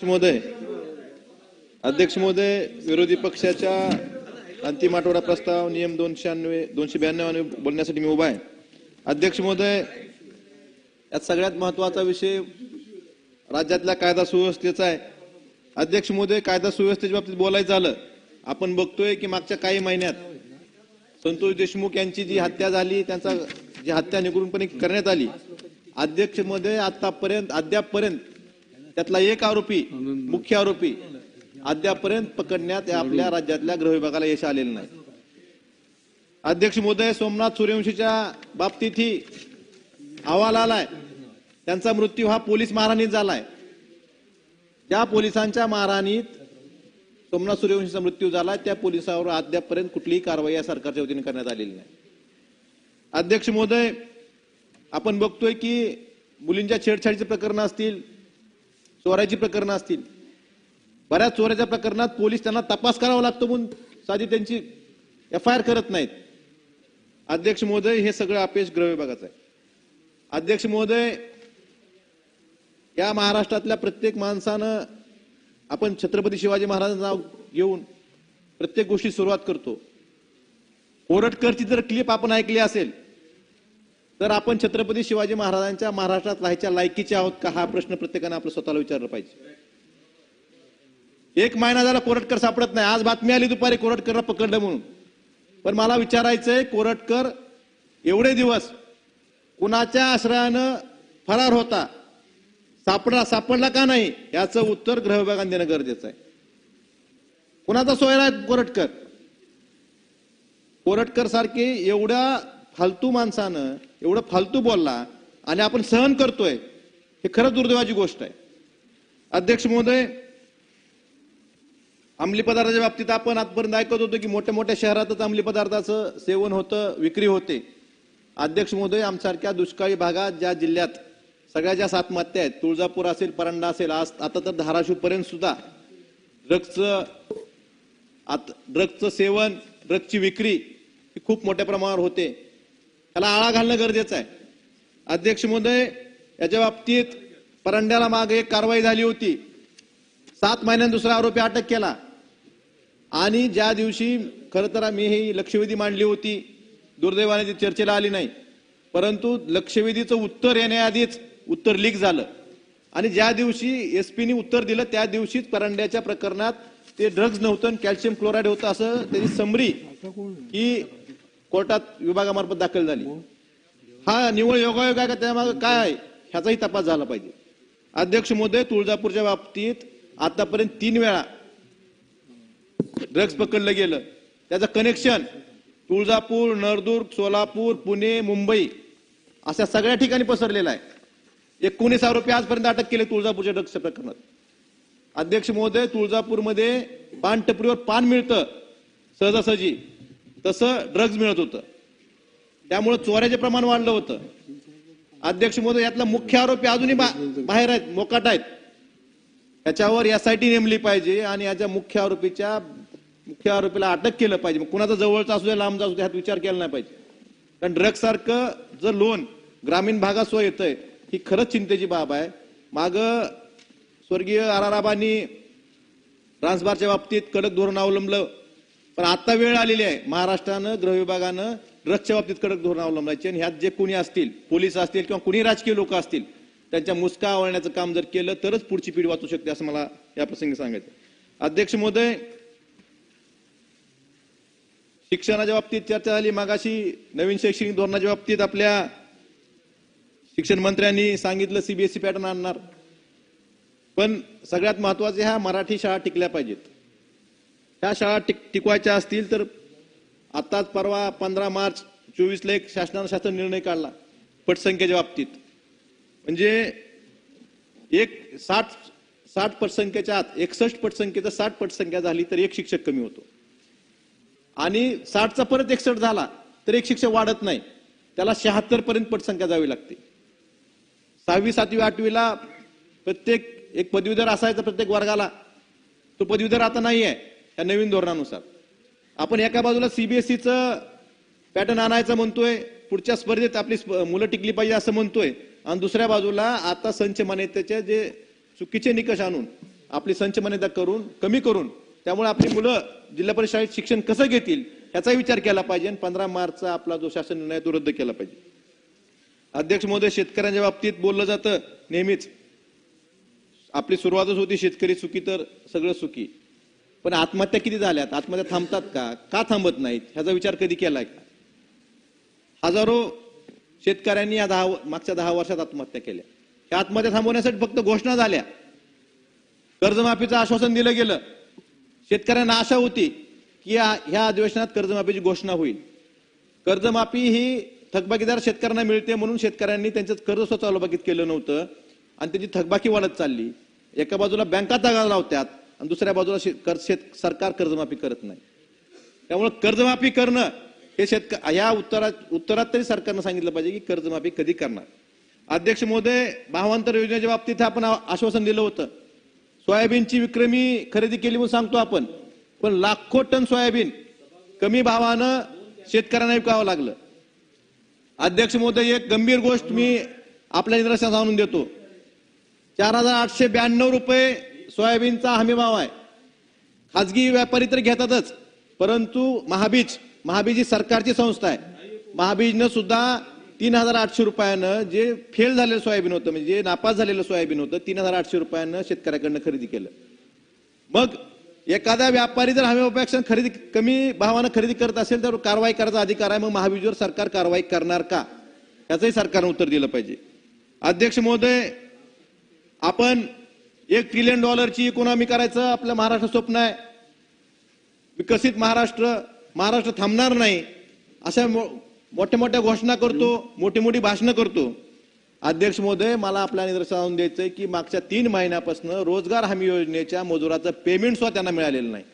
महोदय अध्यक्ष महोदय विरोधी पक्षाच्या अंतिम आठवडा प्रस्ताव नियम दोनशे दोनशे ब्याण्णव बोलण्यासाठी मी उभा आहे. अध्यक्ष महोदय यात सगळ्यात महत्त्वाचा विषय राज्यातल्या कायदा सुव्यवस्थेचा आहे. अध्यक्ष महोदय कायदा सुव्यवस्थेच्या बाबतीत बोलायचं झालं आपण बघतोय की मागच्या काही महिन्यात संतोष देशमुख यांची जी हत्या झाली त्यांचा जी हत्या निगुणपणे करण्यात आली. अध्यक्षमध्ये आतापर्यंत अद्यापपर्यंत त्यातला एक आरोपी मुख्य आरोपी अद्यापर्यंत पकडण्यात आपल्या राज्यातल्या गृह विभागाला यश आलेलं नाही. अध्यक्ष महोदय सोमनाथ सूर्यवंशीच्या बाबतीतही अहवाल आलाय. त्यांचा मृत्यू हा पोलीस मारहाणीत झालाय. ज्या पोलिसांच्या मारहाणीत सोमनाथ सूर्यवंशीचा मृत्यू झाला त्या पोलिसावर अद्यापर्यंत कुठलीही कारवाई या सरकारच्या वतीने करण्यात आलेली नाही. अध्यक्ष महोदय आपण बघतोय की मुलींच्या छेडछाडीचे प्रकरण असतील चोराची प्रकरणं असतील. बऱ्याच चोऱ्याच्या प्रकरणात पोलीस त्यांना तपास करावा लागतो म्हणून साधी त्यांची एफ आय आर करत नाहीत. अध्यक्ष महोदय हे सगळं अपेश गृह विभागाचं आहे. अध्यक्ष महोदय या महाराष्ट्रातल्या प्रत्येक माणसानं आपण छत्रपती शिवाजी महाराजांचं नाव घेऊन प्रत्येक गोष्टी सुरुवात करतो. कोरटकरची जर क्लिप आपण ऐकली असेल तर आपण छत्रपती शिवाजी महाराजांच्या महाराष्ट्रात राहायच्या लायकीचे आहोत का? हा प्रश्न प्रत्येकाने आपलं स्वतःला विचारला पाहिजे. एक महिना झाला कोरटकर सापडत नाही. आज बातमी आली दुपारी कोरटकरला पकडलं म्हणून. पण मला विचारायचंय कोरटकर एवढे दिवस कुणाच्या आश्रयानं फरार होता? सापडला सापडला का नाही? याचं उत्तर गृह विभागाने देणं गरजेचं आहे. कुणाचा सोयरा आहे कोरटकर? कोरटकर सारखी एवढ्या फालतू माणसानं एवढं फालतू बोलला आणि आपण सहन करतोय हे खरंच दुर्दैवाची गोष्ट आहे. अध्यक्ष महोदय अंमली पदार्थाच्या बाबतीत आपण आजपर्यंत ऐकत होतो की मोठ्या मोठ्या शहरातच अंमली पदार्थाचं सेवन होतं विक्री होते. अध्यक्ष महोदय आमसारख्या दुष्काळी भागात ज्या जिल्ह्यात सगळ्या ज्या आत्महत्या आहेत तुळजापूर असेल परंडा असेल आज आता तर धाराशिव पर्यंत सुद्धा ड्रग्जचं आत ड्रग्जचं सेवन ड्रग्जची विक्री ही खूप मोठ्या प्रमाणावर होते. त्याला आळा घालणं गरजेचं आहे. अध्यक्ष महोदय याच्या बाबतीत परंड्याला मागे एक कारवाई झाली होती. सात महिन्यात दुसरा आरोपी अटक केला. आणि ज्या दिवशी खरं तर मी ही लक्षवेधी मांडली होती दुर्दैवाने ती चर्चेला आली नाही. परंतु लक्षवेधीचं उत्तर येण्याआधीच उत्तर लीक झालं. आणि ज्या दिवशी एस पीने उत्तर दिलं त्या दिवशीच परंड्याच्या प्रकरणात ते ड्रग्ज नव्हतं कॅल्शियम क्लोराईड होतं असं त्याची समरी की कोर्टात विभागामार्फत दाखल झाली. हा निव्वळ योगायोग आहे का? त्यामागे काय आहे? ह्याचाही तपास झाला पाहिजे. अध्यक्ष महोदय तुळजापूरच्या बाबतीत आतापर्यंत तीन वेळा ड्रग्ज पकडलं गेलं. त्याचं कनेक्शन तुळजापूर नळदुर्ग सोलापूर पुणे मुंबई अशा सगळ्या ठिकाणी पसरलेला आहे. एकोणीस आरोपी आजपर्यंत अटक केले तुळजापूरच्या ड्रग्जच्या प्रकरणात. अध्यक्ष महोदय तुळजापूरमध्ये पान टपरीवर पान मिळतं सहजासहजी. तसं ड्रग्ज मिळत होतं. त्यामुळे चोऱ्याचे प्रमाण वाढलं होतं. अध्यक्ष महोदय यातला मुख्य आरोपी अजूनही बा- बाहेर आहेत मोकाट आहेत. त्याच्यावर एसआयटी नेमली पाहिजे आणि याच्या मुख्य आरोपीच्या मुख्य आरोपीला अटक केलं पाहिजे. मग कुणाचा जवळचा असू द्या लांबचा असू द्या ह्यात विचार केला नाही पाहिजे. कारण ड्रग्ज सारखं जर लोन ग्रामीण भागात सोय येतंय ही खरंच चिंतेची बाब आहे. माग स्वर्गीय आराराबांनी ट्रान्सबारच्या बाबतीत कडक धोरण अवलंबलं. पण आता वेळ आलेली आहे. महाराष्ट्रानं गृह विभागानं ड्रग्जच्या बाबतीत कडक धोरण अवलंबायचे आणि ह्यात जे कोणी असतील पोलीस असतील किंवा कुणी राजकीय लोक असतील त्यांच्या मुसका आवळण्याचं काम जर केलं तरच पुढची पिढी वाचू शकते असं मला या प्रसंगी सांगायचं अध्यक्ष महोदय शिक्षणाच्या बाबतीत चर्चा झाली. मागाशी नवीन शैक्षणिक धोरणाच्या बाबतीत आपल्या शिक्षण मंत्र्यांनी सांगितलं सीबीएसई पॅटर्न आणणार. पण सगळ्यात महत्त्वाचे ह्या मराठी शाळा टिकल्या पाहिजेत. ह्या शाळा टिक टिकवायच्या असतील तर आताच परवा पंधरा मार्च चोवीसला एक शासनानं शासन निर्णय काढला पटसंख्येच्या बाबतीत. म्हणजे एक साठ साठ पटसंख्येच्या आत एकसष्ट पटसंख्येचा साठ पटसंख्या झाली तर एक शिक्षक कमी होतो. आणि साठचा परत एकसष्ट झाला तर एक शिक्षक वाढत नाही. त्याला शहात्तर पर्यंत पटसंख्या जावी लागते. सहावी सातवी आठवीला प्रत्येक एक पदवीधर असायचा प्रत्येक वर्गाला. तो पदवीधर आता नाही आहे या नवीन धोरणानुसार. आपण एका बाजूला सीबीएसईचं पॅटर्न आणायचं म्हणतोय पुढच्या स्पर्धेत आपली मुलं टिकली पाहिजे असं म्हणतोय आणि दुसऱ्या बाजूला आता संच मान्यतेचे जे चुकीचे निकष आणून आपली संच मान्यता करून कमी करून त्यामुळे आपली मुलं जिल्हा परिषद शाळेत शिक्षण कसं घेतील याचाही विचार केला पाहिजे आणि पंधरा मार्चचा आपला जो शासन निर्णय आहे तो रद्द केला पाहिजे. अध्यक्ष महोदय शेतकऱ्यांच्या बाबतीत बोललं जातं नेहमीच आपली सुरुवातच होती शेतकरी सुखी तर सगळं सुखी. पण आत्महत्या किती झाल्यात? आत्महत्या थांबतात का? का थांबत नाहीत? ह्याचा विचार कधी केलाय का? हजारो शेतकऱ्यांनी या दहा मागच्या दहा वर्षात आत्महत्या केल्या. ह्या आत्महत्या थांबवण्यासाठी फक्त घोषणा झाल्या. कर्जमाफीचं आश्वासन दिलं गेलं. शेतकऱ्यांना आशा होती की या- ह्या अधिवेशनात कर्जमाफीची घोषणा होईल. कर्जमाफी ही थकबाकीदार शेतकऱ्यांना मिळते म्हणून शेतकऱ्यांनी त्यांचं कर्ज स्वतः केलं नव्हतं. आणि त्याची थकबाकी वाढत चालली. एका बाजूला बँका तगादा लावत्यात आणि दुसऱ्या बाजूला शे- कर- शेत सरकार कर्जमाफी करत नाही. त्यामुळे कर्जमाफी करणं हे शेतक या उत्तरात उत्तरात तरी सरकारनं सांगितलं पाहिजे की कर्जमाफी कधी करणार. अध्यक्ष महोदय भावांतर योजनेच्या बाबतीत आपण आश्वासन दिलं होतं. सोयाबीनची विक्रमी खरेदी केली म्हणून सांगतो आपण. पण लाखो टन सोयाबीन कमी भावानं शेतकऱ्यांना विकावं लागलं. अध्यक्ष महोदय एक गंभीर गोष्ट मी आपल्या निदर्शनास आणून देतो. चार हजार आठशे ब्याण्णव रुपये सोयाबीनचा हमीभाव आहे. खाजगी व्यापारी तर घेतातच परंतु महाबीज महाबीज ही सरकारची संस्था आहे. महाबीजनं सुद्धा तीन हजार आठशे रुपयानं जे फेल झालेलं सोयाबीन होतं म्हणजे जे नापास झालेलं सोयाबीन होतं तीन हजार आठशे रुपयानं शेतकऱ्याकडनं खरेदी केलं. मग एखादा व्यापारी जर हमीभावापेक्षा खरेदी कमी भावानं खरेदी करत असेल तर कारवाई करायचा अधिकार आहे. मग महाबीजवर सरकार कारवाई करणार का? याचंही सरकारनं उत्तर दिलं पाहिजे. अध्यक्ष महोदय आपण एक ट्रिलियन डॉलरची इकॉनॉमी करायचं आपलं महाराष्ट्र स्वप्न आहे. विकसित महाराष्ट्र महाराष्ट्र थांबणार नाही अशा मो- मोठ्या मोठ्या घोषणा करतो मोठी मोठी भाषणं करतो. अध्यक्ष महोदय मला आपल्या निदर्शनास आणून द्यायचंय की मागच्या तीन महिन्यापासून रोजगार हमी योजनेच्या मजुराचं पेमेंट सुद्धा त्यांना मिळालेलं नाही.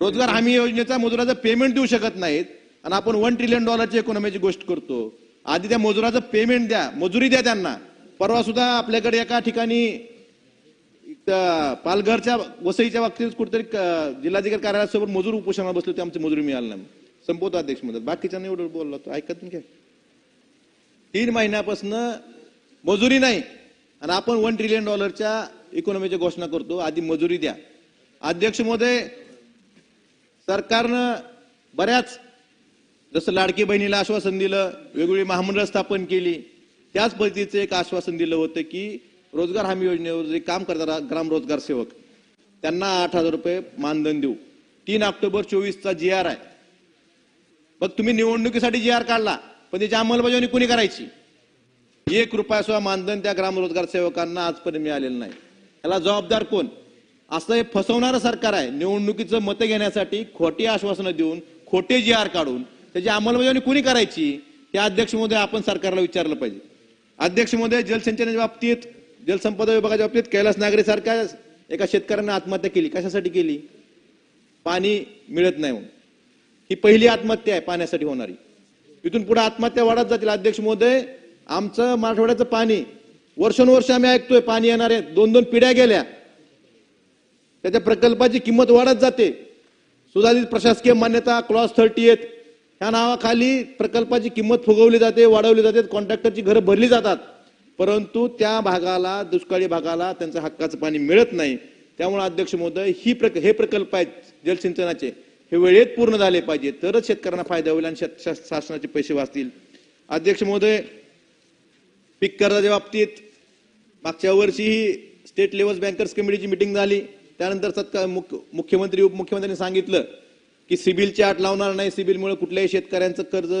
रोजगार हमी योजनेचा मजुराचं पेमेंट देऊ शकत नाहीत आणि आपण वन ट्रिलियन डॉलरची इकॉनॉमीची गोष्ट करतो. आधी त्या मजुराचं पेमेंट द्या मजुरी द्या त्यांना. परवा सुद्धा आपल्याकडे एका ठिकाणी पालघरच्या वसईच्या बाबतीत कुठेतरी जिल्हाधिकारी कार्यालयासोबत मजूर उपोषणाला बसले होते आमची मजुरी मिळाली नाही. संपवतो अध्यक्ष मदत बाकीच्या एवढं बोलला तो ऐकत नाही काय? तीन महिन्यापासून मजुरी नाही. आणि आपण वन ट्रिलियन डॉलरच्या इकॉनॉमीची घोषणा करतो. आधी मजुरी द्या. अध्यक्ष महोदय सरकारनं बऱ्याच जसं लाडकी बहिणीला आश्वासन दिलं वेगवेगळी महामंडळ स्थापन केली त्याच पद्धतीचं एक आश्वासन दिलं होतं की रोजगार हमी योजनेवर जे काम करतात ग्राम रोजगार सेवक त्यांना आठ हजार रुपये मानधन देऊ. तीन ऑक्टोबर चोवीसचा जी आर आहे. मग तुम्ही निवडणुकीसाठी जी आर काढला पण त्याची अंमलबजावणी कुणी करायची? एक रुपया सुद्धा मानधन त्या ग्राम रोजगार सेवकांना आजपर्यंत मिळालेलं नाही. याला जबाबदार कोण? असं हे फसवणारं सरकार आहे. निवडणुकीचं मतं घेण्यासाठी खोटी आश्वासनं देऊन खोटे जी आर काढून त्याची अंमलबजावणी कुणी करायची? हे अध्यक्ष महोदय आपण सरकारला विचारलं पाहिजे. अध्यक्ष महोदय जलसिंचनाच्या बाबतीत जलसंपदा विभागाच्या बाबतीत कैलास नागरे सारख्या एका शेतकऱ्यानं आत्महत्या केली. कशासाठी केली? पाणी मिळत नाही म्हणून. ही पहिली आत्महत्या आहे पाण्यासाठी होणारी. इथून पुढे आत्महत्या वाढत जातील अध्यक्ष महोदय आमचं मराठवाड्याचं पाणी वर्षानुवर्ष आम्ही ऐकतोय पाणी येणार आहे दोन दोन पिढ्या गेल्या. त्याच्या प्रकल्पाची किंमत वाढत जाते. सुधारित प्रशासकीय मान्यता क्लॉस थर्टी एट ह्या नावाखाली प्रकल्पाची किंमत फुगवली जाते वाढवली जाते कॉन्ट्रॅक्टरची घरं भरली जातात. परंतु त्या भागाला दुष्काळी भागाला त्यांचं हक्काचं पाणी मिळत नाही. त्यामुळे अध्यक्ष महोदय ही प्रक हे प्रकल्प आहेत जलसिंचनाचे हे वेळेत पूर्ण झाले पाहिजे तरच शेतकऱ्यांना फायदा होईल आणि शेत- शासनाचे पैसे वाचतील. अध्यक्ष महोदय पीक कर्जाच्या बाबतीत मागच्या वर्षी ही स्टेट लेवल बँकर्स कमिटीची मिटिंग झाली. त्यानंतर सत्कार मुख्यमंत्री उपमुख्यमंत्र्यांनी सांगितलं की सिबिलची आट लावणार नाही सिबिलमुळे कुठल्याही शेतकऱ्यांचं कर्ज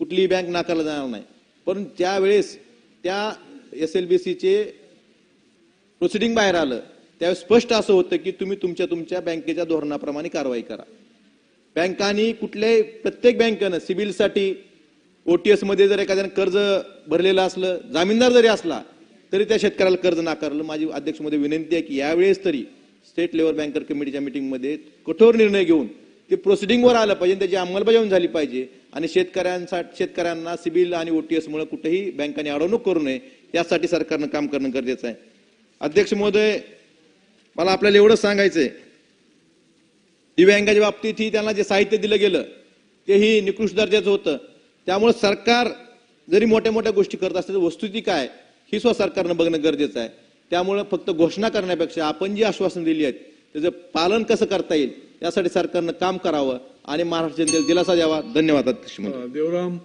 कुठलीही बँक नाकारलं जाणार नाही. पण त्यावेळेस त्या एस एल बी सीचे प्रोसिडिंग बाहेर आलं त्यावेळेस स्पष्ट असं होतं की तुम्ही तुमच्या तुमच्या बँकेच्या धोरणाप्रमाणे कारवाई करा. बँकांनी कुठल्याही प्रत्येक बँकेनं सिबिलसाठी ओ टी एसमध्ये जर एखाद्यानं कर्ज भरलेलं असलं जामीनदार जरी असला तरी त्या शेतकऱ्याला कर्ज नाकारलं. माझी अध्यक्षमध्ये विनंती आहे की यावेळेस तरी स्टेट लेवल बँकर कमिटीच्या मीटिंगमध्ये कठोर निर्णय घेऊन ते प्रोसिडिंगवर आलं पाहिजे त्याची अंमलबजावणी झाली पाहिजे. आणि शेतकऱ्यांसाठी शेतकऱ्यांना सिबिल आणि ओटीएस मुळे कुठेही बँकांनी अडवणूक करू नये यासाठी सरकारनं काम करणं गरजेचं आहे. अध्यक्ष महोदय मला आपल्याला एवढंच सांगायचंय. दिव्यांगाच्या बाबतीत ही त्यांना जे साहित्य दिलं गेलं तेही निकृष्ट दर्जाचं होतं. त्यामुळे सरकार जरी मोठ्या मोठ्या गोष्टी करत असतील तर वस्तुती काय ही सुद्धा सरकारनं बघणं गरजेचं आहे. त्यामुळं फक्त घोषणा करण्यापेक्षा आपण जी आश्वासन दिली आहेत त्याचं पालन कसं करता येईल यासाठी सरकारनं काम करावं आणि महाराष्ट्र जनतेला दिलासा द्यावा. धन्यवाद देवराम